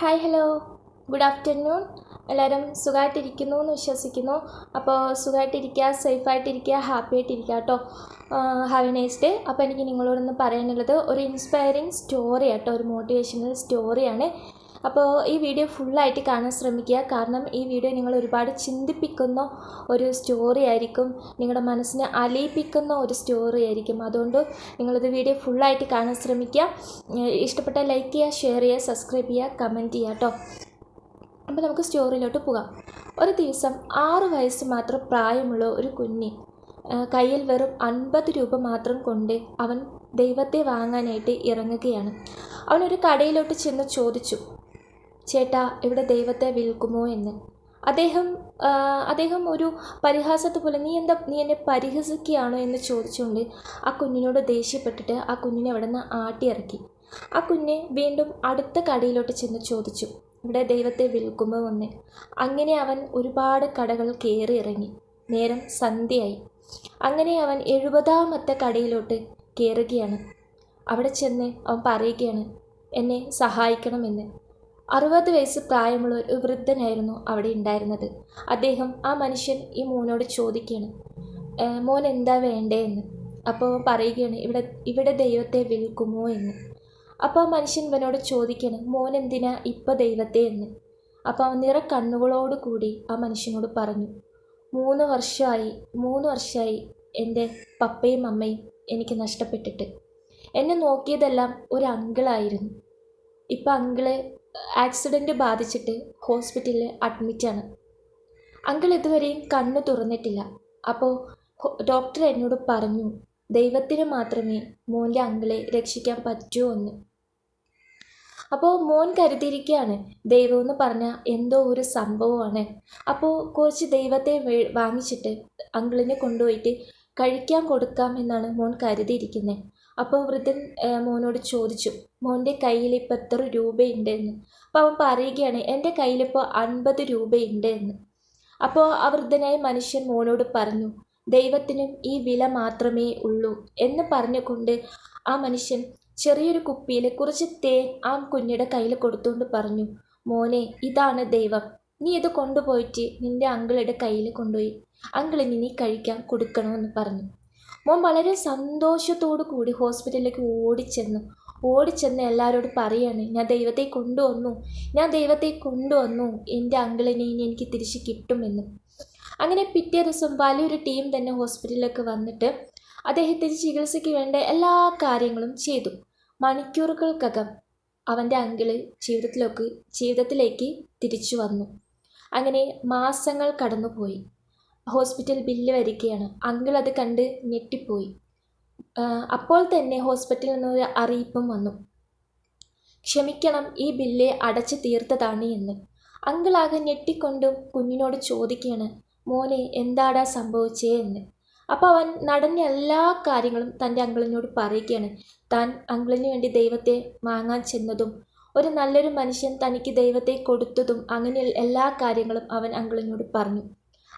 Hi hello good afternoon എല്ലാവരും സുഖമായിട്ടിരിക്കുന്നു എന്ന് വിശ്വസിക്കുന്നു. അപ്പോൾ സുഖമായിട്ടിരിക്കുക സേഫായിട്ടിരിക്കുക ഹാപ്പി ആയിട്ടിരിക്കുക കേട്ടോ ഹാവ് എ നൈസ് ഡേ അപ്പോൾ എനിക്ക് നിങ്ങളോടൊന്ന് പറയാനുള്ളത് ഒരു ഇൻസ്പയറിങ് സ്റ്റോറി കേട്ടോ ഒരു മോട്ടിവേഷണൽ സ്റ്റോറിയാണ് അപ്പോൾ ഈ വീഡിയോ ഫുള്ളായിട്ട് കാണാൻ ശ്രമിക്കുക. കാരണം ഈ വീഡിയോ നിങ്ങൾ ഒരുപാട് ചിന്തിപ്പിക്കുന്ന ഒരു സ്റ്റോറി ആയിരിക്കും. നിങ്ങളുടെ മനസ്സിനെ അലയിപ്പിക്കുന്ന ഒരു സ്റ്റോറി ആയിരിക്കും. അതുകൊണ്ട് നിങ്ങളിത് വീഡിയോ ഫുള്ളായിട്ട് കാണാൻ ശ്രമിക്കുക. ഇഷ്ടപ്പെട്ട ലൈക്ക് ചെയ്യുക ഷെയർ ചെയ്യുക സബ്സ്ക്രൈബ് ചെയ്യുക കമന്റ് ചെയ്യുക കേട്ടോ. അപ്പോൾ നമുക്ക് സ്റ്റോറിയിലോട്ട് പോകാം. ഒരു ദിവസം ആറ് വയസ്സ് മാത്രം പ്രായമുള്ള ഒരു കുഞ്ഞി കയ്യിൽ വെറും അൻപത് രൂപ മാത്രം കൊണ്ട് അവൻ ദൈവത്തെ വാങ്ങാനായിട്ട് ഇറങ്ങുകയാണ്. അവനൊരു കടയിലോട്ട് ചെന്ന് ചോദിച്ചു ചേട്ടാ ഇവിടെ ദൈവത്തെ വിൽക്കുമോ എന്ന്. അദ്ദേഹം അദ്ദേഹം ഒരു പരിഹാസത്തെ പോലെ നീ എന്താ നീ എന്നെ പരിഹസിക്കുകയാണോ എന്ന് ചോദിച്ചുകൊണ്ട് ആ കുഞ്ഞിനോട് ദേഷ്യപ്പെട്ടിട്ട് ആ കുഞ്ഞിനെ അവിടെ നിന്ന് ആട്ടിയിറക്കി. ആ കുഞ്ഞ് വീണ്ടും അടുത്ത കടയിലോട്ട് ചെന്ന് ചോദിച്ചു ഇവിടെ ദൈവത്തെ വിൽക്കുമോ എന്ന്. അങ്ങനെ അവൻ ഒരുപാട് കടകൾ കയറി ഇറങ്ങി. നേരം സന്ധ്യയായി. അങ്ങനെ അവൻ എഴുപതാമത്തെ കടയിലോട്ട് കയറുകയാണ്. അവിടെ ചെന്ന് അവൻ പറയുകയാണ് എന്നെ സഹായിക്കണമെന്ന്. അറുപത് വയസ്സ് പ്രായമുള്ള ഒരു വൃദ്ധനായിരുന്നു അവിടെ ഉണ്ടായിരുന്നത്. അദ്ദേഹം ആ മനുഷ്യൻ ഈ മോനോട് ചോദിക്കുകയാണ് മോൻ എന്താ വേണ്ടേ എന്ന്? അപ്പോൾ പറയുകയാണ് ഇവിടെ ഇവിടെ ദൈവത്തെ വിൽക്കുമോ എന്ന്? അപ്പോൾ ആ മനുഷ്യൻ ഇവനോട് ചോദിക്കുകയാണ് മോൻ എന്തിനാ ഇപ്പം ദൈവത്തെ എന്ന്? അപ്പോൾ അവൻ നിറ കണ്ണുകളോട് കൂടി ആ മനുഷ്യനോട് പറഞ്ഞു മൂന്ന് വർഷമായി മൂന്ന് വർഷമായി എന്റെ പപ്പയും അമ്മയും എനിക്ക് നഷ്ടപ്പെട്ടിട്ട്. എന്നെ നോക്കിയതെല്ലാം ഒരു അങ്കിളായിരുന്നു. ഇപ്പം അങ്കിൾ ആക്സിഡന്റ് ബാധിച്ചിട്ട് ഹോസ്പിറ്റലിൽ അഡ്മിറ്റാണ് അങ്കിൾ ഇതുവരെയും കണ്ണ് തുറന്നിട്ടില്ല. അപ്പോൾ ഡോക്ടർ എന്നോട് പറഞ്ഞു ദൈവത്തിന് മാത്രമേ മോന്റെ അങ്കിളെ രക്ഷിക്കാൻ പറ്റൂ എന്ന്. അപ്പോൾ മോൻ കരുതിയിരിക്കുകയാണ് ദൈവം എന്ന് പറഞ്ഞാൽ എന്തോ ഒരു സംഭവമാണ്. അപ്പോൾ കുറച്ച് ദൈവത്തെ വാങ്ങിച്ചിട്ട് അങ്കിളിനെ കൊണ്ടുപോയിട്ട് കഴിക്കാൻ കൊടുക്കാം എന്നാണ് മോൻ കരുതിയിരിക്കുന്നത് അപ്പോൾ വൃദ്ധൻ മോനോട് ചോദിച്ചു മോന്റെ കയ്യിൽ ഇപ്പോൾ എത്ര രൂപയുണ്ട് എന്ന് അപ്പോൾ അവൻ പറയുകയാണ് എന്റെ കയ്യിലിപ്പോൾ അൻപത് രൂപയുണ്ട് എന്ന് അപ്പോൾ ആ വൃദ്ധനായ മനുഷ്യൻ മോനോട് പറഞ്ഞു ദൈവത്തിനും ഈ വില മാത്രമേ ഉള്ളൂ എന്ന് പറഞ്ഞുകൊണ്ട് ആ മനുഷ്യൻ ചെറിയൊരു കുപ്പിയിൽ കുറച്ച് തേൻ ആ കുഞ്ഞിയുടെ കയ്യിൽ കൊടുത്തുകൊണ്ട് പറഞ്ഞു മോനെ ഇതാണ് ദൈവം. നീ ഇത് കൊണ്ടുപോയിട്ട് നിന്റെ അങ്കിളുടെ കയ്യിൽ കൊണ്ടുപോയി. അങ്കിളിന് നീ കഴിക്കാൻ കൊടുക്കണമെന്ന് പറഞ്ഞു. മോൻ വളരെ സന്തോഷത്തോടു കൂടി ഹോസ്പിറ്റലിലേക്ക് ഓടിച്ചെന്നു. ഓടിച്ചെന്ന് എല്ലാവരോടും പറയാണ് ഞാൻ ദൈവത്തെ കൊണ്ടുവന്നു ഞാൻ ദൈവത്തെ കൊണ്ടുവന്നു എന്റെ അങ്കിളിനെ ഇനി എനിക്ക് തിരിച്ച് കിട്ടുമെന്ന്. അങ്ങനെ പിറ്റേ ദിവസം വലിയൊരു ടീം തന്നെ ഹോസ്പിറ്റലിലേക്ക് വന്നിട്ട് അദ്ദേഹത്തിന് ചികിത്സയ്ക്ക് വേണ്ട എല്ലാ കാര്യങ്ങളും ചെയ്തു. മണിക്കൂറുകൾക്കകം അവന്റെ അങ്കിൾ ജീവിതത്തിലേക്ക് ജീവിതത്തിലേക്ക് തിരിച്ചു വന്നു. അങ്ങനെ മാസങ്ങൾ കടന്നുപോയി. ഹോസ്പിറ്റൽ ബില്ല് വരികയാണ്. അങ്കിൾ അത് കണ്ട് ഞെട്ടിപ്പോയി. അപ്പോൾ തന്നെ ഹോസ്പിറ്റലിൽ നിന്നൊരു അറിയിപ്പും വന്നു. ക്ഷമിക്കണം ഈ ബില്ല് അടച്ചു തീർത്തതാണ് എന്ന്. അങ്കിളാകെ ഞെട്ടിക്കൊണ്ടും കുഞ്ഞിനോട് ചോദിക്കുകയാണ് മോനെ എന്താടാ സംഭവിച്ചേ? എന്ന്. അപ്പോൾ അവൻ നടന്ന എല്ലാ കാര്യങ്ങളും തന്റെ അങ്കിളിനോട് പറയുകയാണ്. താൻ അങ്കിളിന് വേണ്ടി ദൈവത്തെ വാങ്ങാൻ ചെന്നതും ഒരു നല്ലൊരു മനുഷ്യൻ തനിക്ക് ദൈവത്തെ കൊടുത്തതും അങ്ങനെ എല്ലാ കാര്യങ്ങളും അവൻ അങ്കിളിനോട് പറഞ്ഞു.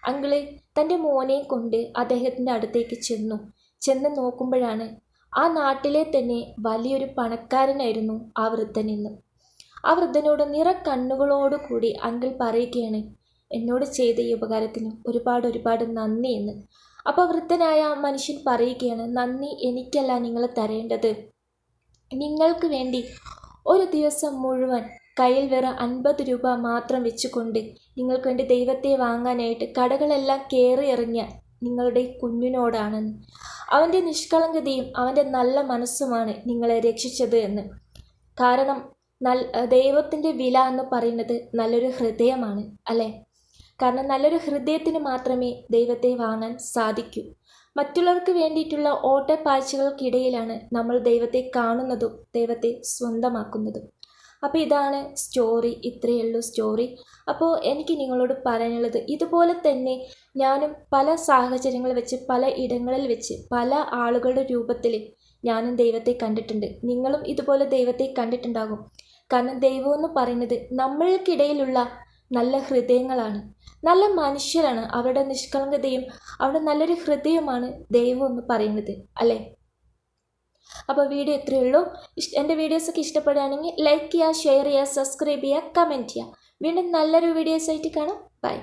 അങ്കിൾ തന്റെ മോനെ കൊണ്ട് അദ്ദേഹത്തിന്റെ അടുത്തേക്ക് ചെന്നു. ചെന്ന് നോക്കുമ്പോഴാണ് ആ നാട്ടിലെ തന്നെ വലിയൊരു പണക്കാരനായിരുന്നു ആ വൃദ്ധനെന്ന്. ആ വൃദ്ധനോട് നിറ കണ്ണുകളോട് കൂടി അങ്കിൾ പറയുകയാണ് എന്നോട് ചെയ്ത ഈ ഉപകാരത്തിന് ഒരുപാട് ഒരുപാട് നന്ദി എന്ന്. അപ്പോൾ വൃദ്ധനായ മനുഷ്യൻ പറയുകയാണ് നന്ദി എനിക്കല്ല നിങ്ങൾ തരേണ്ടത്. നിങ്ങൾക്ക് വേണ്ടി ഒരു ദിവസം മുഴുവൻ കയ്യിൽ വെറും അൻപത് രൂപ മാത്രം വെച്ചുകൊണ്ട് നിങ്ങൾക്ക് വേണ്ടി ദൈവത്തെ വാങ്ങാനായിട്ട് കടകളെല്ലാം കയറി ഇറങ്ങിയ നിങ്ങളുടെ കുഞ്ഞിനോടാണെന്ന് അവന്റെ നിഷ്കളങ്കതയും അവന്റെ നല്ല മനസ്സുമാണ് നിങ്ങളെ രക്ഷിച്ചത് എന്ന്. കാരണം നൽ ദൈവത്തിന്റെ വില എന്ന് പറയുന്നത് നല്ലൊരു ഹൃദയമാണ് അല്ലേ? കാരണം നല്ലൊരു ഹൃദയത്തിന് മാത്രമേ ദൈവത്തെ വാങ്ങാൻ സാധിക്കൂ. മറ്റുള്ളവർക്ക് വേണ്ടിയിട്ടുള്ള ഓട്ടപ്പാഴ്ചകൾക്കിടയിലാണ് നമ്മൾ ദൈവത്തെ കാണുന്നതും ദൈവത്തെ സ്വന്തമാക്കുന്നതും. അപ്പോൾ ഇതാണ് സ്റ്റോറി ഇത്രയേ ഉള്ളൂ സ്റ്റോറി അപ്പോൾ എനിക്ക് നിങ്ങളോട് പറയാനുള്ളത് ഇതുപോലെ തന്നെ ഞാനും പല സാഹചര്യങ്ങൾ വെച്ച് പല ഇടങ്ങളിൽ വെച്ച് പല ആളുകളുടെ രൂപത്തിൽ ഞാനും ദൈവത്തെ കണ്ടിട്ടുണ്ട്. നിങ്ങളും ഇതുപോലെ ദൈവത്തെ കണ്ടിട്ടുണ്ടാകും. കാരണം ദൈവം എന്ന് പറയുന്നത് നമ്മൾക്കിടയിലുള്ള നല്ല ഹൃദയങ്ങളാണ്. നല്ല മനുഷ്യരാണ്. അവരുടെ നിഷ്കളങ്കതയും അവരുടെ നല്ലൊരു ഹൃദയമാണ് ദൈവം എന്ന് പറയുന്നത്. അല്ലേ? അപ്പോൾ വീഡിയോ ഇത്രയേ ഉള്ളൂ. എന്റെ വീഡിയോസൊക്കെ ഇഷ്ടപ്പെടുകയാണെങ്കിൽ ലൈക്ക് ചെയ്യുക ഷെയർ ചെയ്യുക സബ്സ്ക്രൈബ് ചെയ്യുക കമന്റ് ചെയ്യുക. വീണ്ടും നല്ലൊരു വീഡിയോസായിട്ട് കാണാം. ബൈ